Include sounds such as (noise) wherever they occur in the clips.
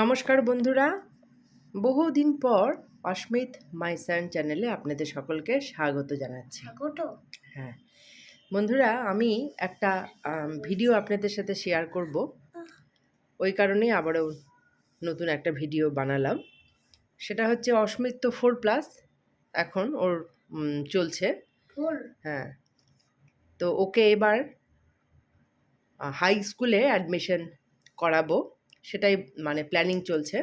নমস্কার বন্ধুরা। বহুদিন পর অস্মিত মাইসান চ্যানেলে আপনাদের সকলকে স্বাগত জানাচ্ছি। স্বাগত। হ্যাঁ বন্ধুরা আমি একটা ভিডিও আপনাদের সাথে শেয়ার করব। ওই কারণেই আবারও নতুন একটা ভিডিও বানালাম। সেটা হচ্ছে অস্মিত তো ফোর প্লাস এখন ওর চলছে। হ্যাঁ তো ওকে এবার হাই স্কুলে অ্যাডমিশন করাবো। সেটাই মানে প্ল্যানিং চলছে।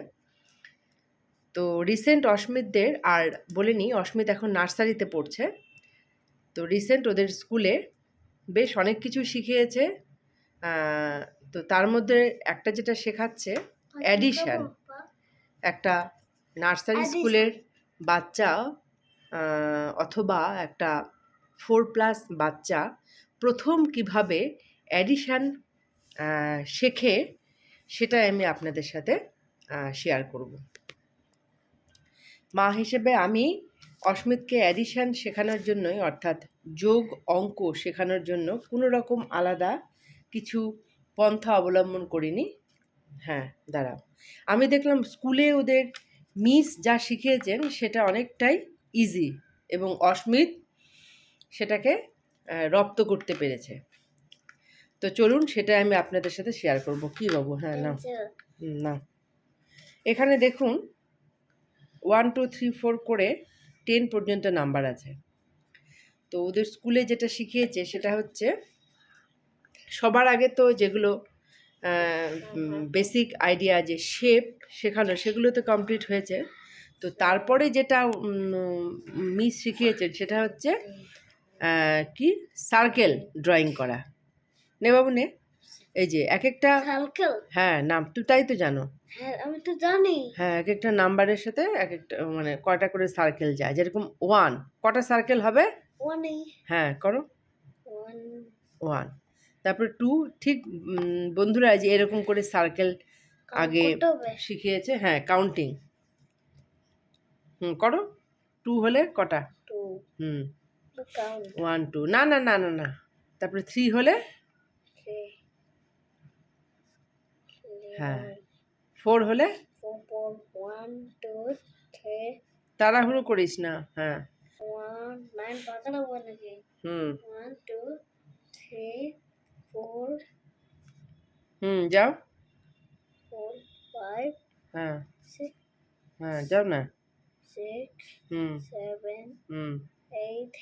তো রিসেন্ট অস্মিতদের আর বলে বলিনি অস্মিত এখন নার্সারিতে পড়ছে। তো রিসেন্ট ওদের স্কুলে বেশ অনেক কিছু শিখিয়েছে। তো তার মধ্যে একটা যেটা শেখাচ্ছে অ্যাডিশান একটা নার্সারি স্কুলের বাচ্চা অথবা একটা ফোর প্লাস বাচ্চা প্রথম কীভাবে অ্যাডিশান শেখে সেটাই আমি আপনাদের সাথে শেয়ার করব। মা হিসেবে আমি অস্মিতকে অ্যাডিশান শেখানোর জন্যই, অর্থাৎ যোগ অঙ্ক শেখানোর জন্য কোনো রকম আলাদা কিছু পন্থা অবলম্বন করিনি। হ্যাঁ দাঁড়াও। আমি দেখলাম স্কুলে ওদের মিস যা শিখিয়েছেন সেটা অনেকটাই ইজি এবং অস্মিত সেটাকে রপ্ত করতে পেরেছে। তো চলুন সেটা আমি আপনাদের সাথে শেয়ার করব। কি বাবু? হ্যাঁ না না এখানে দেখুন ওয়ান টু থ্রি ফোর করে টেন পর্যন্ত নাম্বার আছে। তো ওদের স্কুলে যেটা শিখিয়েছে সেটা হচ্ছে সবার আগে তো যেগুলো বেসিক আইডিয়া যে শেপ শেখানো সেগুলো তো কমপ্লিট হয়েছে। তো তারপরে যেটা মিস শিখিয়েছেন সেটা হচ্ছে কি? সার্কেল ড্রয়িং করা। নে বাবু নে। এই যে এক একটা হ্যাঁ নাম। তুই তাই তো জানো। হ্যাঁ আমি তো জানি। হ্যাঁ এক একটা নাম্বারের সাথে এক একটা মানে কয়টা করে সার্কেল যায়। যেরকম ওয়ান কটা সার্কেল হবে? হ্যাঁ করো। ওয়ান। তারপরে টু ঠিক বন্ধুরা যে এরকম করে সার্কেল আগে শিখিয়েছে। হ্যাঁ কাউন্টিং হুম করো। টু হলে কটা? হুম। One two. না না না না না। তারপরে থ্রি হলে থ্রি হ্যাঁ। ফোর হলে? তাড়াহুড়ো করিস না হ্যাঁ। হুম। হুম যাও। হ্যাঁ। হ্যাঁ যাও না। হুম। হুম।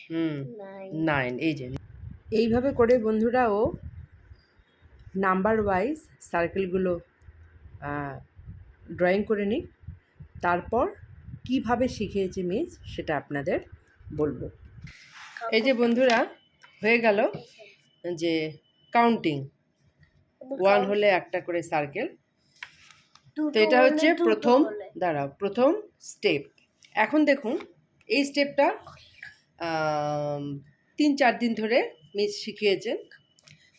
হুম। নাইন নাইন এই যে। এইভাবে করে বন্ধুরা ও নাম্বার ওয়াইজ সার্কেলগুলো ড্রয়িং করে নিই। তারপর কীভাবে শিখিয়েছে মিস সেটা আপনাদের বলব। এই যে বন্ধুরা হয়ে গেল যে কাউন্টিং ওয়ান হলে একটা করে সার্কেল তো এটা হচ্ছে প্রথম দাঁড়াও প্রথম স্টেপ এখন দেখুন এই স্টেপটা তিন চার দিন ধরে মিস শিখিয়েছেন।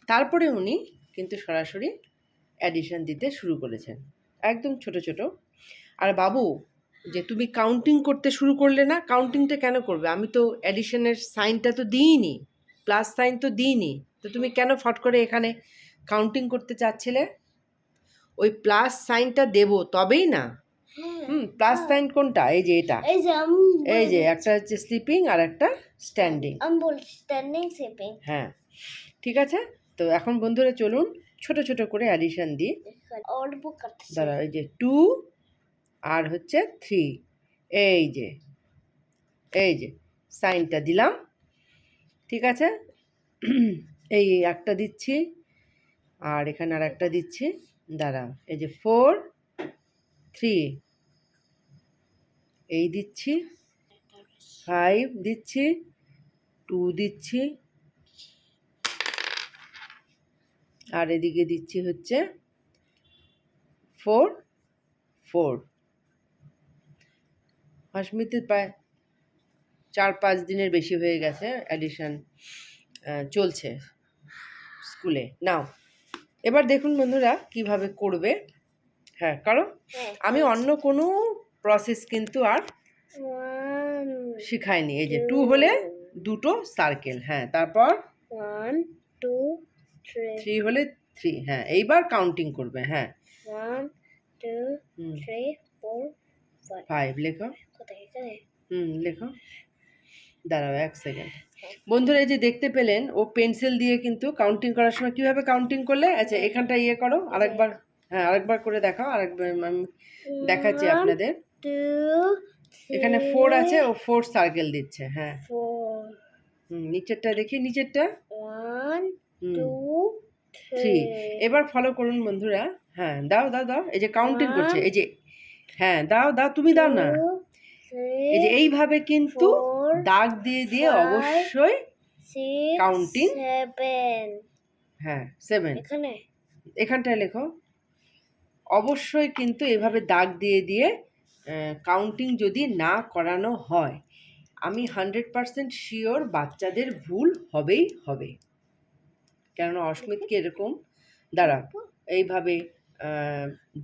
তারপরে উনি কিন্তু সরাসরি অ্যাডিশন দিতে শুরু করেছেন। একদম ছোট ছোট। আর বাবু যে তুমি কাউন্টিং করতে শুরু করলে না কাউন্টিংটা কেন করবে? আমি তো অ্যাডিশনের সাইনটা তো দিইনি প্লাস সাইন তো দিইনি। তো তুমি কেন ফট করে এখানে কাউন্টিং করতে চাচ্ছিলে? ওই প্লাস সাইনটা দেবো তবেই না? হুম প্লাস সাইন কোনটা? এই যে এটা। এই যে এই যে একটা হচ্ছে স্লিপিং আর একটা স্ট্যান্ডিং আমি বলছি স্ট্যান্ডিং শিপিং হ্যাঁ ঠিক আছে? তো এখন বন্ধুরা চলুন ছোট ছোট করে অ্যাডিশন দিই। দাঁড়া এই যে টু আর হচ্ছে থ্রি এই যে এই যে সাইনটা দিলাম। ঠিক আছে? এই একটা দিচ্ছি আর এখানে আর একটা দিচ্ছি। দাঁড়া এই যে ফোর থ্রি এই দিচ্ছি ফাইভ দিচ্ছি টু দিচ্ছি। আর এদিকে দিচ্ছি হচ্ছে ফোর ফোর অস্মিতের প্রায় চার পাঁচ দিনের বেশি হয়ে গেছে অ্যাডিশন চলছে স্কুলে। নাও এবার দেখুন বন্ধুরা কীভাবে করবে। হ্যাঁ কারণ আমি অন্য কোনো প্রসেস কিন্তু আর শিখাইনি। এই যে টু হলে দুটো সার্কেল হ্যাঁ তারপর ওয়ান টু থ্রি হলে থ্রি হ্যাঁ এইবার কাউন্টিং করবে হ্যাঁ। One two three four five লেখো। হুম লেখো। দাঁড়াও এক সেকেন্ড বন্ধুরা এই যে দেখতে পেলেন ও পেন্সিল দিয়ে কিন্তু কাউন্টিং করার সময় কীভাবে কাউন্টিং করলে? আচ্ছা এখানটা ইয়ে করো আরেকবার হ্যাঁ আরেকবার করে দেখাও আরেকবার আমি দেখাচ্ছি আপনাদের। এখানে ফোর আছে ও ফোর সার্কেল দিচ্ছে হ্যাঁ। হুম নিচেরটা দেখি নিচেরটা। ওয়ান টু থ্রি থ্রি এবার ফলো করুন বন্ধুরা। হ্যাঁ দাও দাও দাও। এই যে কাউন্টিং করছে এই যে হ্যাঁ দাও দাও তুমি দাও না। এই যে এইভাবে কিন্তু দাগ দিয়ে দিয়ে অবশ্যই কাউন্টিং হ্যাঁ সেভেন এখানে? এখানটায় লেখো। অবশ্যই কিন্তু এভাবে দাগ দিয়ে দিয়ে কাউন্টিং যদি না করানো হয় আমি হান্ড্রেড পারসেন্ট শিওর বাচ্চাদের ভুল হবেই হবে। কেননা অস্মিতকে এরকম দাঁড়া এইভাবে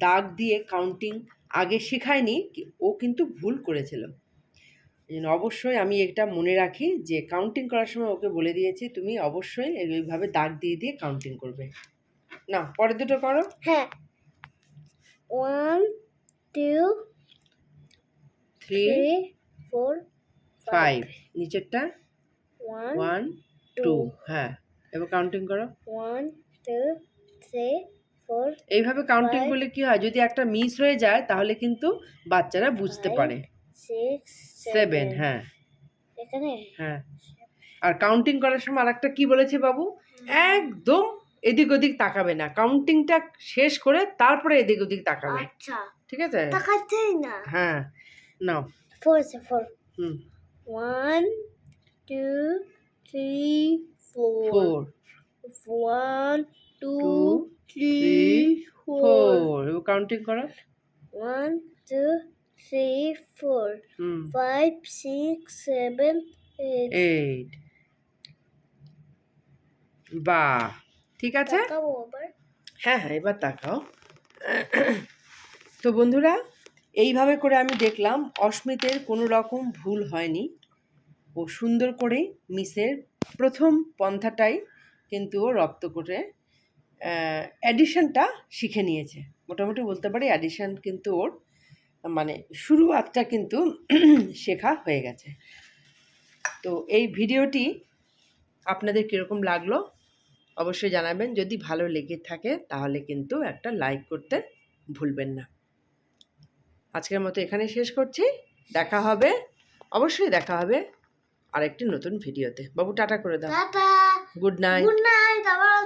দাগ দিয়ে কাউন্টিং আগে শেখায়নি ও কিন্তু ভুল করেছিল। অবশ্যই আমি এটা মনে রাখি যে কাউন্টিং করার সময় ওকে বলে দিয়েছি তুমি অবশ্যই এইভাবে দাগ দিয়ে দিয়ে কাউন্টিং করবে। না পরের দুটো করো। হ্যাঁ। One two three four five নিচেরটা? ওয়ান টু হ্যাঁ। এবার কাউন্টিং করো। ওয়ান টু থ্রি ফোর এইভাবে কাউন্টিং করলে কি হয়? যদি একটা মিস হয়ে যায় তাহলে কিন্তু বাচ্চারা বুঝতে পারে। সিক্স সেভেন হ্যাঁ। এখানে? হ্যাঁ। আর কাউন্টিং করার সময় আরেকটা কি বলেছে বাবু? একদম এদিক ওদিক তাকাবে না। কাউন্টিংটা শেষ করে তারপরে এদিক ওদিক তাকাবে। আচ্ছা। ঠিক আছে? তাকাচ্ছেই না। হ্যাঁ। নাও। ফোর ফোর হুম। One two three four four one two Two, four four এবার কাউন্টিং করো। One two three four five six seven eight বাহ। ঠিক আছে? হ্যাঁ হ্যাঁ এবার তাকাও। তো বন্ধুরা এইভাবে করে আমি দেখলাম অস্মিতের কোনো রকম ভুল হয়নি। ও সুন্দর করে মিসের প্রথম পন্থাটাই কিন্তু ও রপ্ত করে অ্যাডিশনটা শিখে নিয়েছে। মোটামুটি বলতে পারি অ্যাডিশন কিন্তু ওর মানে শুরুয়াতটা কিন্তু (clears throat) শেখা হয়ে গেছে। তো এই ভিডিওটি আপনাদের কীরকম লাগল অবশ্যই জানাবেন। যদি ভালো লেগে থাকে তাহলে কিন্তু একটা লাইক করতে ভুলবেন না। আজকের মতো এখানে শেষ করছি। দেখা হবে, অবশ্যই দেখা হবে। আরেকটি নতুন ভিডিওতে। বাবু টাটা করে দাও। গুড নাইট গুড নাইট আবার